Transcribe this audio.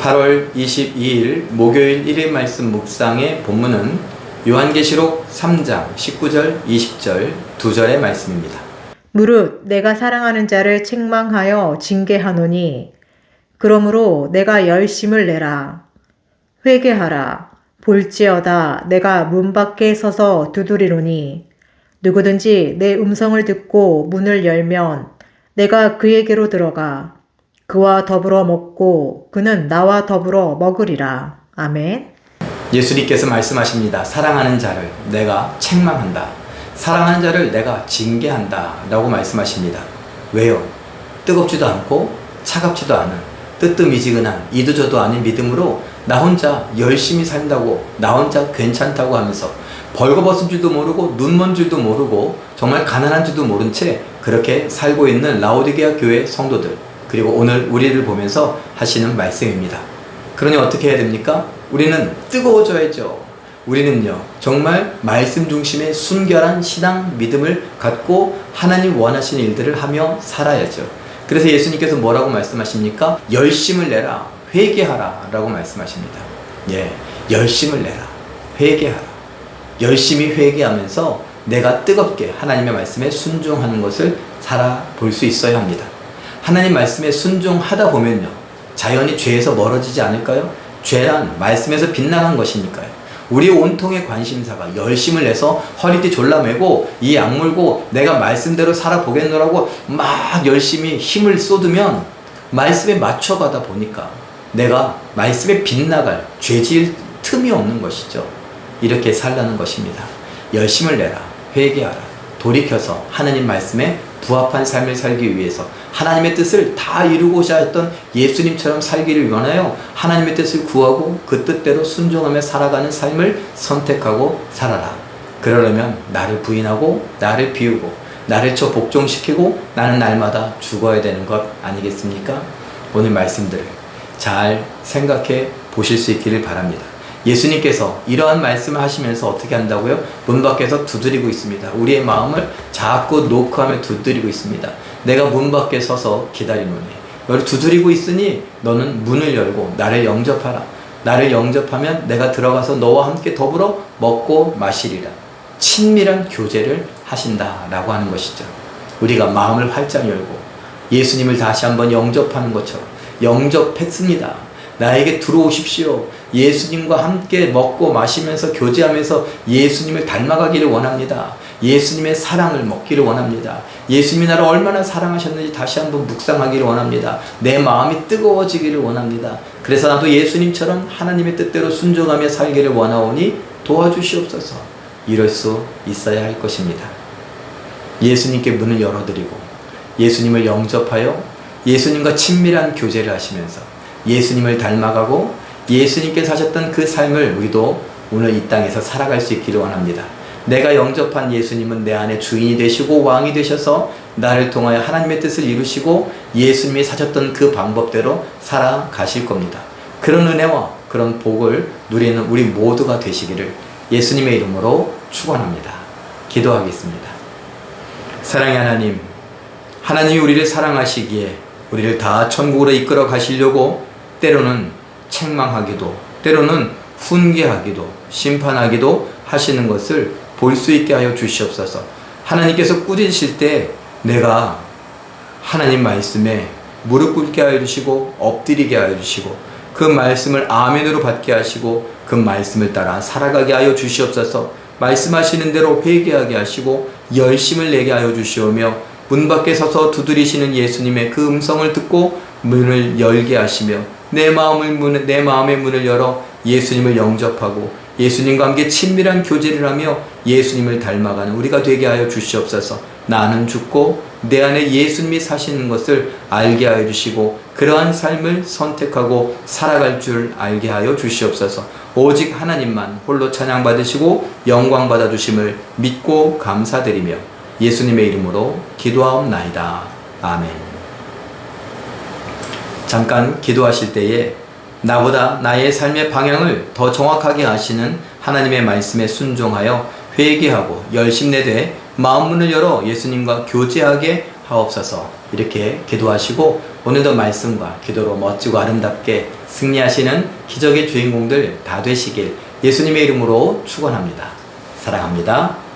8월 22일 목요일 1일 말씀 묵상의 본문은 요한계시록 3장 19절 20절 두 절의 말씀입니다. 무릇 내가 사랑하는 자를 책망하여 징계하노니 그러므로 내가 열심을 내라 회개하라 볼지어다 내가 문 밖에 서서 두드리노니 누구든지 내 음성을 듣고 문을 열면 내가 그에게로 들어가 그와 더불어 먹고 그는 나와 더불어 먹으리라 아멘. 예수님께서 말씀하십니다. 사랑하는 자를 내가 책망한다. 사랑하는 자를 내가 징계한다. 라고 말씀하십니다. 왜요? 뜨겁지도 않고 차갑지도 않은 뜨뜻미지근한 이도저도 아닌 믿음으로 나 혼자 열심히 산다고 나 혼자 괜찮다고 하면서 벌거벗은 줄도 모르고 눈먼 줄도 모르고 정말 가난한 줄도 모른 채 그렇게 살고 있는 라오디게아 교회 성도들 그리고 오늘 우리를 보면서 하시는 말씀입니다. 그러니 어떻게 해야 됩니까? 우리는 뜨거워져야죠. 우리는요, 정말 말씀 중심의 순결한 신앙 믿음을 갖고 하나님 원하시는 일들을 하며 살아야죠. 그래서 예수님께서 뭐라고 말씀하십니까? 열심을 내라, 회개하라 라고 말씀하십니다. 예, 열심을 내라, 회개하라. 열심히 회개하면서 내가 뜨겁게 하나님의 말씀에 순종하는 것을 살아볼 수 있어야 합니다. 하나님 말씀에 순종하다 보면요. 자연히 죄에서 멀어지지 않을까요? 죄란 말씀에서 빗나간 것이니까요. 우리 온통의 관심사가 열심을 내서 허리띠 졸라매고 이 악물고 내가 말씀대로 살아보겠노라고 막 열심히 힘을 쏟으면 말씀에 맞춰가다 보니까 내가 말씀에 빗나갈 죄질 틈이 없는 것이죠. 이렇게 살라는 것입니다. 열심을 내라. 회개하라. 돌이켜서 하나님 말씀에 부합한 삶을 살기 위해서 하나님의 뜻을 다 이루고자 했던 예수님처럼 살기를 원하여 하나님의 뜻을 구하고 그 뜻대로 순종하며 살아가는 삶을 선택하고 살아라. 그러려면 나를 부인하고 나를 비우고 나를 저 복종시키고 나는 날마다 죽어야 되는 것 아니겠습니까? 오늘 말씀들을 잘 생각해 보실 수 있기를 바랍니다. 예수님께서 이러한 말씀을 하시면서 어떻게 한다고요? 문 밖에서 두드리고 있습니다. 우리의 마음을 자꾸 노크하며 두드리고 있습니다. 내가 문 밖에 서서 기다리노니 너를 두드리고 있으니 너는 문을 열고 나를 영접하라. 나를 영접하면 내가 들어가서 너와 함께 더불어 먹고 마시리라. 친밀한 교제를 하신다라고 하는 것이죠. 우리가 마음을 활짝 열고 예수님을 다시 한번 영접하는 것처럼 영접했습니다. 나에게 들어오십시오. 예수님과 함께 먹고 마시면서 교제하면서 예수님을 닮아가기를 원합니다. 예수님의 사랑을 먹기를 원합니다. 예수님이 나를 얼마나 사랑하셨는지 다시 한번 묵상하기를 원합니다. 내 마음이 뜨거워지기를 원합니다. 그래서 나도 예수님처럼 하나님의 뜻대로 순종하며 살기를 원하오니 도와주시옵소서. 이럴 수 있어야 할 것입니다. 예수님께 문을 열어드리고 예수님을 영접하여 예수님과 친밀한 교제를 하시면서 예수님을 닮아가고 예수님께서 하셨던 그 삶을 우리도 오늘 이 땅에서 살아갈 수 있기를 원합니다. 내가 영접한 예수님은 내 안에 주인이 되시고 왕이 되셔서 나를 통하여 하나님의 뜻을 이루시고 예수님이 사셨던 그 방법대로 살아가실 겁니다. 그런 은혜와 그런 복을 누리는 우리 모두가 되시기를 예수님의 이름으로 축원합니다. 기도하겠습니다. 사랑의 하나님, 하나님이 우리를 사랑하시기에 우리를 다 천국으로 이끌어 가시려고 때로는 책망하기도, 때로는 훈계하기도, 심판하기도 하시는 것을 볼 수 있게 하여 주시옵소서. 하나님께서 꾸짖으실 때 내가 하나님 말씀에 무릎 꿇게 하여 주시고 엎드리게 하여 주시고 그 말씀을 아멘으로 받게 하시고 그 말씀을 따라 살아가게 하여 주시옵소서. 말씀하시는 대로 회개하게 하시고 열심을 내게 하여 주시오며 문 밖에 서서 두드리시는 예수님의 그 음성을 듣고 문을 열게 하시며 내 마음을 문, 내 마음의 문을 열어 예수님을 영접하고 예수님과 함께 친밀한 교제를 하며 예수님을 닮아가는 우리가 되게 하여 주시옵소서. 나는 죽고 내 안에 예수님이 사시는 것을 알게 하여 주시고 그러한 삶을 선택하고 살아갈 줄 알게 하여 주시옵소서. 오직 하나님만 홀로 찬양 받으시고 영광 받아 주심을 믿고 감사드리며 예수님의 이름으로 기도하옵나이다. 아멘. 잠깐 기도하실 때에 나보다 나의 삶의 방향을 더 정확하게 아시는 하나님의 말씀에 순종하여 회개하고 열심내되 마음 문을 열어 예수님과 교제하게 하옵소서 이렇게 기도하시고 오늘도 말씀과 기도로 멋지고 아름답게 승리하시는 기적의 주인공들 다 되시길 예수님의 이름으로 축원합니다. 사랑합니다.